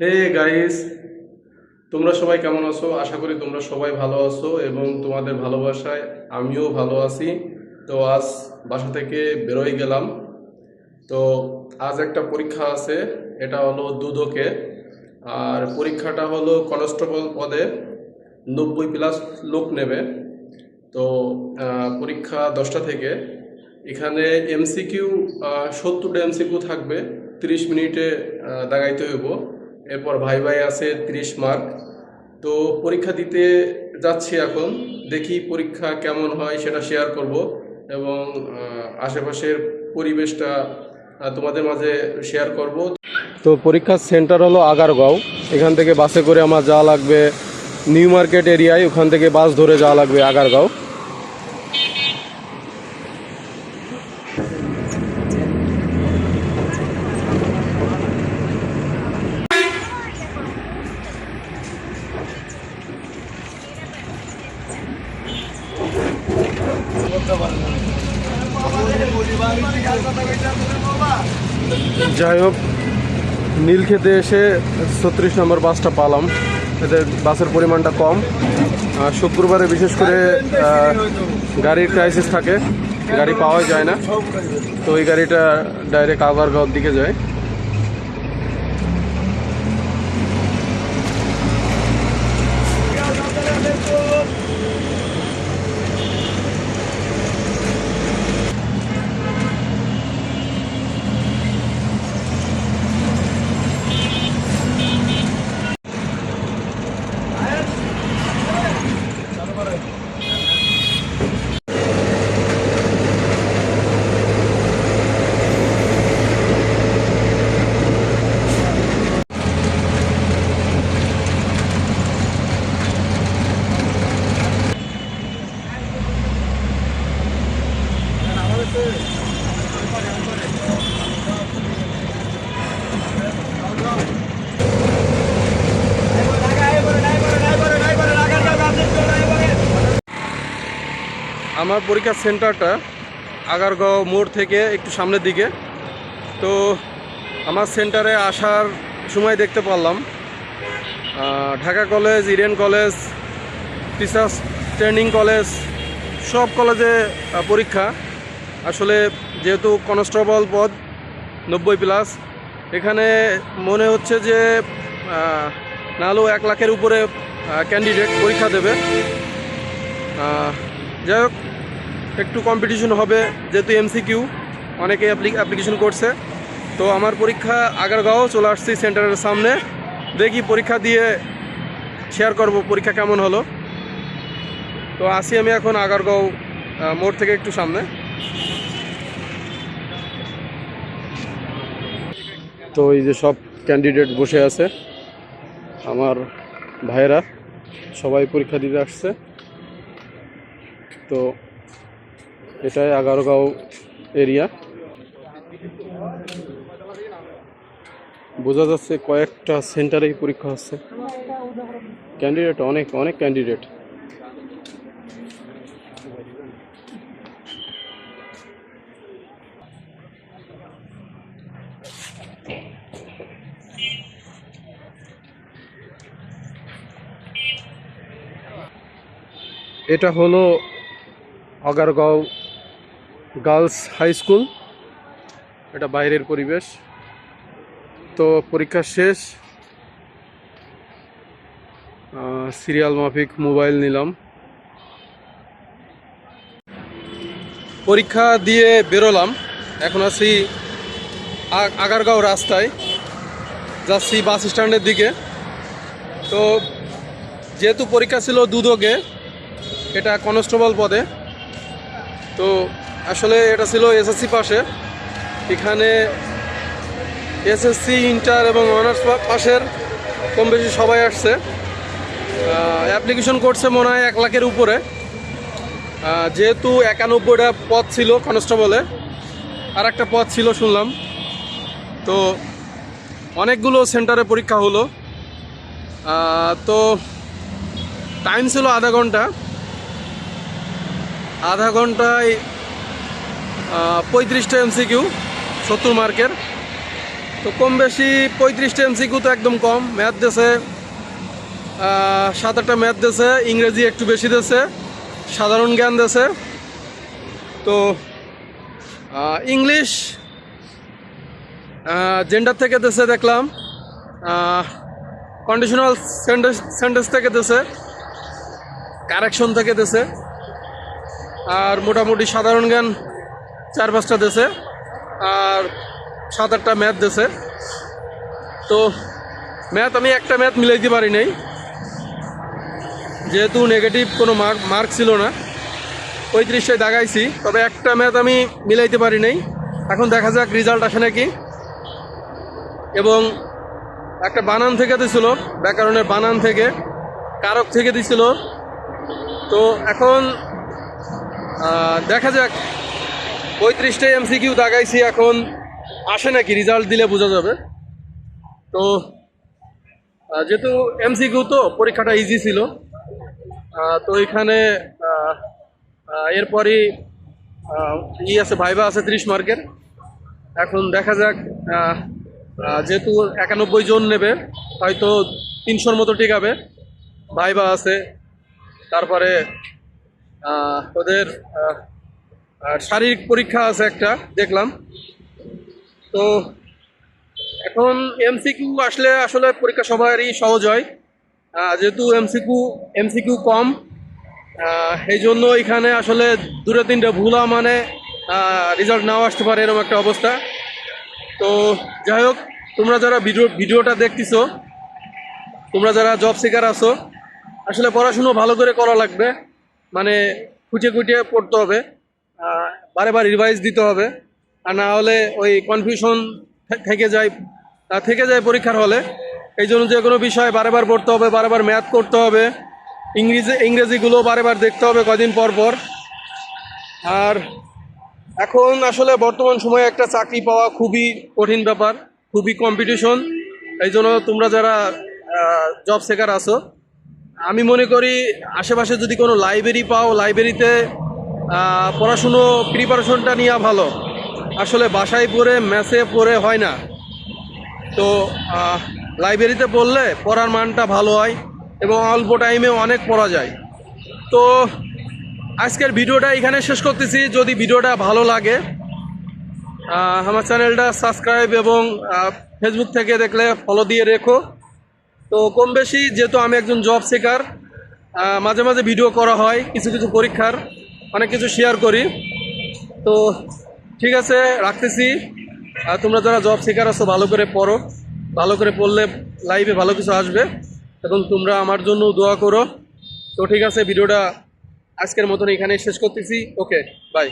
Hey guys, তোমরা সবাই কেমন আছো? আশা করি তোমরা সবাই ভালো আছো এবং তোমাদের ভালোবাসায় আমিও ভালো আছি। তো আজ বাসা থেকে বেরোয় গেলাম। তো আজ একটা পরীক্ষা আছে, এটা হলো দুদকে। আর পরীক্ষাটা হলো কনস্টেবল পদে নব্বই প্লাস লোক নেবে। তো পরীক্ষা দশটা থেকে। এখানে এমসিকিউ সত্তরটা এমসিকিউ থাকবে, তিরিশ মিনিটে দাগাইতে হইব। এরপর ভাই ভাই আছে তিরিশ মার্ক তো পরীক্ষা দিতে যাচ্ছি এখন, দেখি পরীক্ষা কেমন হয় সেটা শেয়ার করব এবং আশেপাশের পরিবেশটা তোমাদের মাঝে শেয়ার করব। তো পরীক্ষার সেন্টার হলো আগারগাঁও। এখান থেকে বাসে করে আমার যাওয়া লাগবে নিউ মার্কেট এরিয়ায় ওখান থেকে বাস ধরে যাওয়া লাগবে আগারগাঁও। যাই হোক, নীল খেতে এসে ছত্রিশ নম্বর বাসটা পালাম। এতে বাসের পরিমাণটা কম। শুক্রবারে বিশেষ করে গাড়ির ক্রাইসিস থাকে। গাড়ি পাওয়া যায় না। তো ওই গাড়িটা ডাইরেক্ট আগারগাঁওর দিকে যায়। আমার পরীক্ষার সেন্টারটা আগারগাঁও মোড় থেকে একটু সামনের দিকে। তো আমার সেন্টারে আসার সময় দেখতে পারলাম। Dhaka college Eden college teachers training college সব কলেজে পরীক্ষা। আসলে যেহেতু কনস্টেবল পদ নব্বই প্লাস এখানে মনে হচ্ছে যে আহ, না হলেও এক লাখের উপরে ক্যান্ডিডেট পরীক্ষা দেবে। যাই হোক একটু কম্পিটিশন হবে, যেহেতু এমসিকিউ অনেকে অ্যাপ্লিকেশন করছে। তো আমার পরীক্ষা আগারগাঁও, চলে আসছি সেন্টারের সামনে। দেখি পরীক্ষা দিয়ে শেয়ার করব, পরীক্ষা কেমন হলো। তো আসি আমি এখন আগারগাঁও মোড় থেকে একটু সামনে। তো এই যে সব ক্যান্ডিডেট বসে আছে, আমার ভাইয়েরা, সবাই পরীক্ষা দিতে আসছে। তো এটাই আগারগাঁও এরিয়া। বোঝা যাচ্ছে কয়েকটা সেন্টারেই পরীক্ষা হচ্ছে। ক্যান্ডিডেট অনেক অনেক ক্যান্ডিডেট এটা হলো আগারগাঁও গার্লস হাই স্কুল। এটা বাইরের পরিবেশ। তো পরীক্ষা শেষ। সিরিয়াল মাফিক মোবাইল নিলাম। পরীক্ষা দিয়ে বেরোলাম। এখন আছি আগারগাঁও রাস্তায়। যাচ্ছি বাস স্ট্যান্ডের দিকে। তো যেহেতু পরীক্ষা ছিল দুদকে, এটা কনস্টেবল পদে। তো আসলে এটা ছিল এসএসসি পাশে। এখানে এসএসসি, ইন্টার এবং অনার্স পাশের কম বেশি সবাই আসছে। অ্যাপ্লিকেশন করছে মনে হয় এক লাখের উপরে। যেহেতু একানব্বইটা পদ ছিল কনস্টেবলে আর একটা পদ ছিল শুনলাম। তো অনেকগুলো সেন্টারে পরীক্ষা হলো। তো টাইম ছিল আধা ঘণ্টা। আধা ঘন্টায় পঁয়ত্রিশটা এমসিকিউ, সত্তর মার্কের। তো কম বেশি পঁয়ত্রিশটা এমসিকিউ তো একদম কম। ম্যাথ দেশে সাত আটটা ম্যাথ দেশে ইংরেজি একটু বেশি দেশে সাধারণ জ্ঞান দেশে তো ইংলিশ জেন্ডার থেকে দেশে দেখলাম কন্ডিশনাল সেন্টেন্স থেকে দেশে কারেকশন থেকে দেশে আর মোটামুটি সাধারণ জ্ঞান চার পাঁচটা দেশে, আর সাত আটটা ম্যাথ দেশে। তো ম্যাথ আমি একটা ম্যাথ মিলাইতে পারি নাই। যেহেতু নেগেটিভ কোনো মার্ক মার্ক ছিল না, পঁয়ত্রিশটায় দাগাইছি, তবে একটা ম্যাথ আমি মিলাইতে পারি নাই। এখন দেখা যাক রেজাল্ট আসে নাকি। এবং একটা বানান থেকে দিছিল, ব্যাকরণের বানান থেকে, কারক থেকে দিছিল। তো এখন দেখা যাক। পঁয়ত্রিশটাই এমসিকিউ দাগাইছি এখন। আসে নাকি? রেজাল্ট দিলে বোঝা যাবে। তো যেহেতু এমসিকিউ তো, পরীক্ষাটা ইজি ছিল। তো এখানে এরপরই ই আছে ভাইবা আছে ত্রিশ মার্কের। এখন দেখা যাক যেহেতু একানব্বই জন নেবে, হয়তো তিনশোর মতো টিকাবে। ভাইবা আছে, তারপরে ওদের শারীরিক পরীক্ষা আছে একটা, দেখলাম। তো এখন এমসিকিউ আসলে আসলে পরীক্ষা সবারই সহজ হয়। যেহেতু এমসিকিউ এমসিকিউ কম এই জন্য এখানে আসলে দুটো তিনটে ভুলা মানে রেজাল্ট নাও আসতে পারে এরকম একটা অবস্থা। তো যাই হোক, তোমরা যারা ভিডিও, ভিডিওটা দেখতেছো, তোমরা যারা জব সিকার আছো, আসলে পড়াশুনো ভালো করে করা লাগবে। মানে খুঁটিয়ে খুঁটিয়ে পড়তে হবে আহ, বারে বার রিভাইজ দিতে হবে আর না হলে ওই কনফিউশন থেকে যায় থেকে যায় পরীক্ষার হলে। এই জন্য যে কোনো বিষয় বারে বার পড়তে হবে বারে বার ম্যাথ করতে হবে ইংরেজি ইংরেজিগুলো বারে বার দেখতে হবে কদিন পর পর। আর এখন আসলে বর্তমান সময়ে একটা চাকরি পাওয়া খুবই কঠিন ব্যাপার খুবই কম্পিটিশন এই জন্য তোমরা যারা জব সেকার আছো আমি মনে করি আশেপাশে যদি কোনো লাইব্রেরি পাও লাইব্রেরিতে পড়াশুনো প্রিপারেশনটা নেওয়া ভালো। আসলে বাসায় পড়ে ম্যাসে পড়ে হয় না। তো লাইব্রেরিতে পড়লে পড়ার মানটা ভালো হয় এবং অল্প টাইমে অনেক পড়া যায়। তো, আজকের ভিডিওটা এখানে শেষ করতেছি। যদি ভিডিওটা ভালো লাগে আমার চ্যানেলটা সাবস্ক্রাইব এবং ফেসবুক থেকে দেখলে ফলো দিয়ে রেখো। তো কম বেশি যেহেতু আমি একজন জব সেকার মাঝে মাঝে ভিডিও করা হয়, কিছু কিছু পরীক্ষার, অনেক কিছু শেয়ার করি। তো ঠিক আছে, রাখতেছি। তোমরা যারা জব সেকার আছো, ভালো করে পড়ো। ভালো করে পড়লে লাইভে ভালো কিছু আসবে। এবং তোমরা আমার জন্য দোয়া করো। তো ঠিক আছে ভিডিওটা আজকের মতন এখানে শেষ করতেছি। Okay bye